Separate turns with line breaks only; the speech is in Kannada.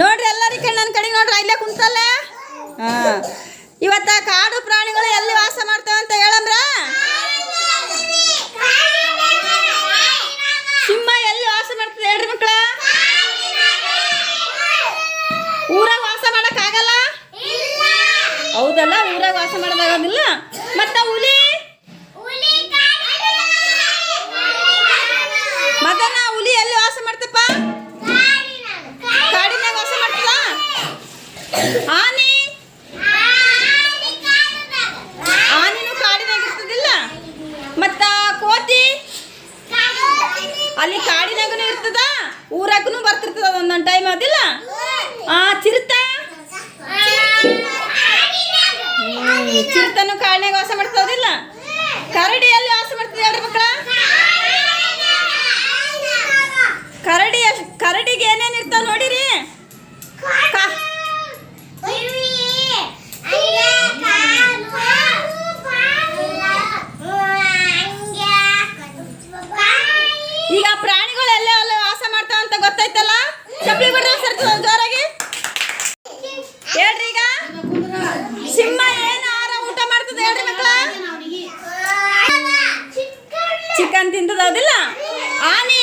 ನೋಡ್ರಿ ಎಲ್ಲರಿಗೆ ನನ್ನ ಕಡೆ ನೋಡ್ರಿ, ಅಲ್ಲೇ ಕುಂತಲ್ಲ? ಇವತ್ತ ಕಾಡು ಪ್ರಾಣಿಗಳು ಎಲ್ಲಿ ವಾಸ ಮಾಡ್ತೇವೆ ಅಂತ ಹೇಳಂದ್ರ ಸಿಂಹ ಎಲ್ಲಿ ವಾಸ ಮಾಡ್ತದೆ ಹೇಳ್ರಿ ಮಕ್ಕಳ? ಊರಾಗ ವಾಸ ಮಾಡಕ್ ಆಗಲ್ಲ? ಹೌದಲ್ಲ, ಊರಾಗ ವಾಸ ಮಾಡೋದಾಗೋದಿಲ್ಲ ಮತ್ತ ಹುಲಿ? ಮದನ ಹುಲಿ ಎಲ್ಲಿ ವಾಸ ಮಾಡ್ತಪ್ಪ ಆನೆ? ಆನೆನು ಕಾಡಿನಾಗ ಇರ್ತದಿಲ್ಲ? ಮತ್ತ ಕೋತಿ? ಅಲ್ಲಿ ಕಾಡಿನಾಗನು ಇರ್ತದ? ಊರಾಗನು ಬರ್ತಿರ್ತದ ಒಂದೊಂದು ಟೈಮ್ ಅದಿಲ್ಲ? ಆ ಚಿರತ? ಚಿರತನು ಕಾಡಿನಾಗ ಈಗ ಪ್ರಾಣಿಗಳು ಎಲ್ಲೇ ಅಲ್ಲಿ ವಾಸ ಮಾಡ್ತಾವ ಅಂತ ಗೊತ್ತಾಯ್ತಲ್ಲ? ಚಪ್ಪಲಿ ಬಿಡ್ರಿ ಸರ್ ಜೋರಾಗಿ. ಹೇಳ್ರಿ ಈಗ. ಸಿಂಹ ಏನು ಆಹಾರ ಊಟ ಮಾಡ್ತದೆ ಹೇಳ್ರಿ ಮಕ್ಕಳ ಚಿಕನ್ ತಿಂತದೌದಿಲ್ಲ ಆನೆ